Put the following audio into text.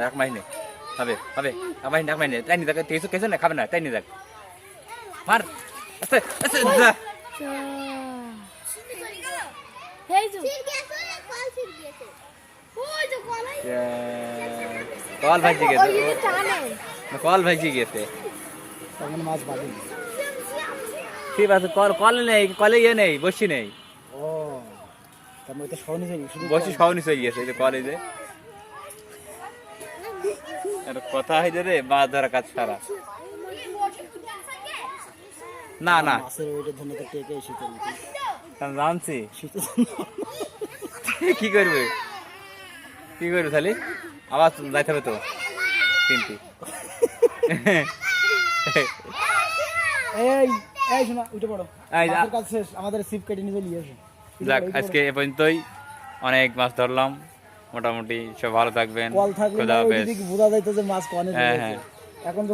ডাক মাইনে হবে হবে ডাক মাইনে তাই নি দেখ তেইশ কেসে না খাবে না? তাই নি দেখ মার। আস্তে আস্তে যা। এই যে কল ভাজি গেছে কল ভাজি গেছে। তখন মাছ বাদে ঠিক আছে কল কল নেই কলে ইয়ে নেই বসি নেই। ও তার মধ্যে সহনি বসি সহনি হয়ে গেছে যে কলেজে কথা হয়েছে রে মাছ ধরা কাজ সারা না না। জানছি কি করবে? কি করবে খালি আবার যাইতে হবে তো তিনটি। এই এই শোনা উঠে পড়ো। আমাদের সিপ কেটে নিয়ে চলে যাক আজকে এ পর্যন্তই। অনেক মাছ ধরলাম। মোটামুটি সব ভালো থাকবেন। কল থাকলে খোদা না হাফেজ। ওইদিকে বোঝা যাইতো যে মাছ কনে হ্যাঁ, হ্যাঁ। এখন